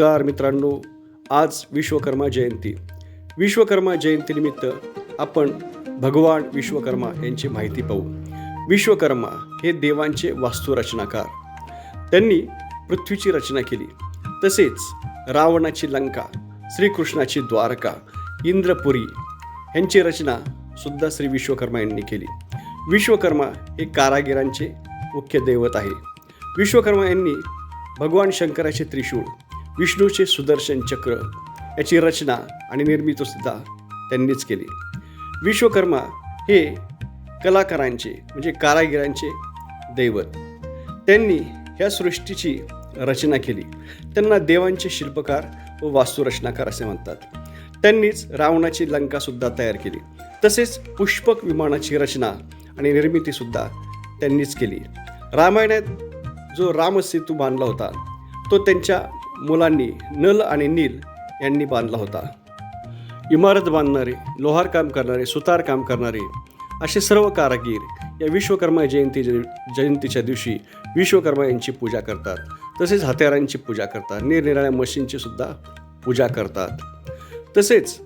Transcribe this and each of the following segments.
नमस्कार मित्रांनो आज विश्वकर्मा जयंती. विश्वकर्मा जयंतीनिमित्त आपण भगवान विश्वकर्मा यांची माहिती पाहू. विश्वकर्मा हे देवांचे वास्तुरचनाकार. त्यांनी पृथ्वीची रचना केली. तसेच रावणाची लंका श्रीकृष्णाची द्वारका इंद्रपुरी यांची रचना सुद्धा श्री विश्वकर्मा यांनी केली. विश्वकर्मा हे कारागिरांचे मुख्य दैवत आहे. विश्वकर्मा यांनी भगवान शंकराचे त्रिशूळ विष्णूचे सुदर्शन चक्र याची रचना आणि निर्मितीसुद्धा त्यांनीच केली. विश्वकर्मा हे कलाकारांचे म्हणजे कारागिरांचे दैवत. त्यांनी ह्या सृष्टीची रचना केली. त्यांना देवांचे शिल्पकार व वास्तुरचनाकार असे म्हणतात. त्यांनीच रावणाची लंकासुद्धा तयार केली. तसेच पुष्पक विमानाची रचना आणि निर्मितीसुद्धा त्यांनीच केली. रामायणात जो रामसेतू बांधला होता तो त्यांच्या मुलांनी नल आणि नील यांनी बांधला होता. इमारत बांधणारे लोहार काम करणारे सुतार काम करणारे असे सर्व कारागीर या विश्वकर्मा जयंती जयंतीच्या दिवशी विश्वकर्मा यांची पूजा करतात. तसेच हत्यारांची पूजा करतात. निरनिराळ्या मशीनची सुद्धा पूजा करतात. तसेच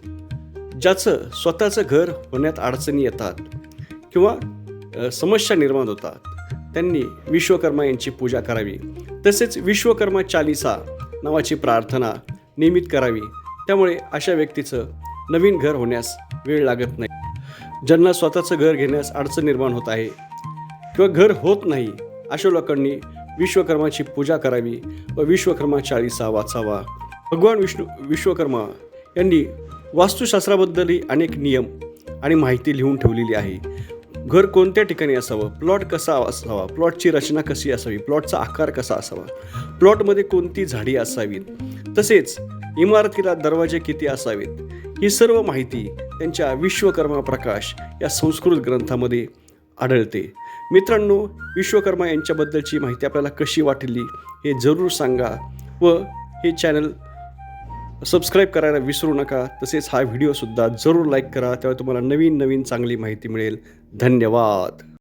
ज्याचं स्वतःचं घर होण्यात अडचणी येतात किंवा समस्या निर्माण होतात त्यांनी विश्वकर्मा यांची पूजा करावी. तसेच विश्वकर्मा चालिसा नावाची प्रार्थना नियमित करावी. त्यामुळे अशा व्यक्तीचं नवीन घर होण्यास वेळ लागत नाही. ज्यांना स्वतःचं घर घेण्यास अडचण निर्माण होत आहे किंवा घर होत नाही अशा लोकांनी विश्वकर्माची पूजा करावी व विश्वकर्मा चाळीसा वाचावा. भगवान विष्णू विश्वकर्मा यांनी वास्तुशास्त्राबद्दलही अनेक नियम आणि माहिती लिहून ठेवलेली आहे. घर कोणत्या ठिकाणी असावं? प्लॉट कसा असावा? प्लॉटची रचना कशी असावी? प्लॉटचा आकार कसा असावा? प्लॉटमध्ये कोणती झाडी असावीत? तसेच इमारतीला दरवाजे किती असावेत? ही सर्व माहिती त्यांच्या विश्वकर्मा प्रकाश या संस्कृत ग्रंथामध्ये आढळते. मित्रांनो विश्वकर्मा यांच्याबद्दलची माहिती आपल्याला कशी वाटली हे जरूर सांगा व हे चॅनल सबस्क्राईब करायला विसरू नका. तसेच हा व्हिडिओसुद्धा जरूर लाईक करा. त्यावेळी तुम्हाला नवीन नवीन चांगली माहिती मिळेल. धन्यवाद.